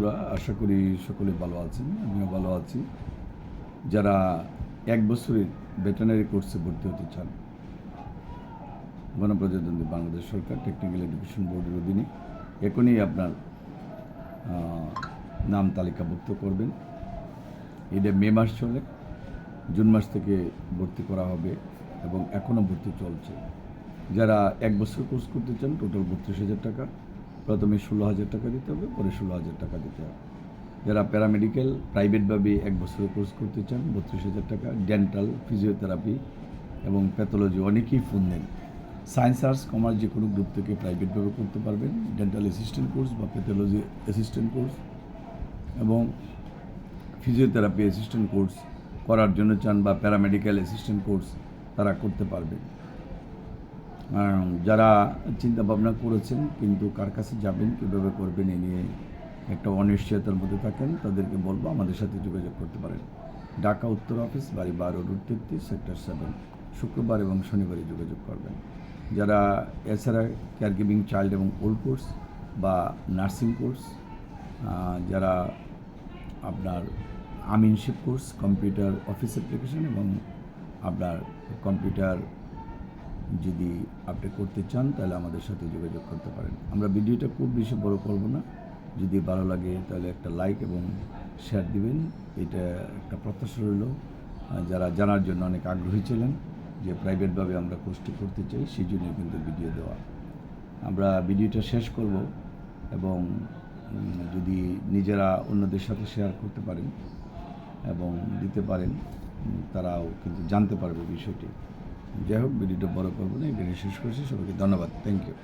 বন্ধুরা, আশা করি সকলে ভালো আছেন, আমিও ভালো আছি। যারা এক বছরের ভেটেনারি কোর্সে ভর্তি হতে চান, গণপ্রজাতন্ত্রী বাংলাদেশ সরকার টেকনিক্যাল এডুকেশন বোর্ডের অধীনে, এখনই আপনার নাম তালিকাভুক্ত করবেন। এটা মে মাস চলে, জুন মাস থেকে ভর্তি করা হবে এবং এখনও ভর্তি চলছে। যারা এক বছর কোর্স করতে চান টোটাল বত্রিশ হাজার টাকা। প্রথমে ষোলো হাজার টাকা দিতে হবে, পরে ষোলো হাজার টাকা দিতে হবে। যারা প্যারামেডিক্যাল প্রাইভেটভাবে এক বছরের কোর্স করতে চান, বত্রিশ হাজার টাকা ডেন্টাল ফিজিওথেরাপি এবং প্যাথোলজি অনেকেই ফোন দেন সায়েন্স আর্টস কমার্স যে কোনো গ্রুপ থেকে প্রাইভেটভাবে করতে পারবেন। ডেন্টাল অ্যাসিস্ট্যান্ট কোর্স বা প্যাথোলজি অ্যাসিস্ট্যান্ট কোর্স এবং ফিজিওথেরাপি অ্যাসিস্ট্যান্ট কোর্স করার জন্য চান বা প্যারামেডিক্যাল অ্যাসিস্ট্যান্ট কোর্স তারা করতে পারবেন। যারা চিন্তা ভাবনা করেছেন কিন্তু কার কাছে যাবেন, কীভাবে করবেন, এ নিয়ে একটা অনিশ্চয়তার মধ্যে থাকেন, তাদেরকে বলব আমাদের সাথে যোগাযোগ করতে পারেন। ঢাকা উত্তর অফিস, বাড়ি বারো রুট তেত্রিশ, সেক্টর সেভেন। শুক্রবার এবং শনিবারে যোগাযোগ করবেন। যারা এছাড়া কেয়ার গিভিং চাইল্ড এবং ওল্ড কোর্স বা নার্সিং কোর্স যারা আপনার আমিনশিপ কোর্স কম্পিউটার অফিস অ্যাপ্লিকেশন এবং আপনার কম্পিউটার যদি আপনি করতে চান, তাহলে আমাদের সাথে যোগাযোগ করতে পারেন। আমরা ভিডিওটা খুব বেশি বড় করব না। যদি ভালো লাগে, তাহলে একটা লাইক এবং শেয়ার দিবেন। এটা একটা প্রত্যাশা রইল। যারা জানার জন্য অনেক আগ্রহী ছিলেন যে প্রাইভেটভাবে আমরা কোর্সটি করতে চাই, সেই জন্য কিন্তু ভিডিও দেওয়া। আমরা ভিডিওটা শেষ করব এবং যদি নিজেরা অন্যদের সাথে শেয়ার করতে পারেন এবং দিতে পারেন, তারাও কিন্তু জানতে পারবে বিষয়টি। যাই হোক ভিডিওটা বড় করব না ভিডিও শেষ করছি সবাইকে ধন্যবাদ থ্যাংক ইউ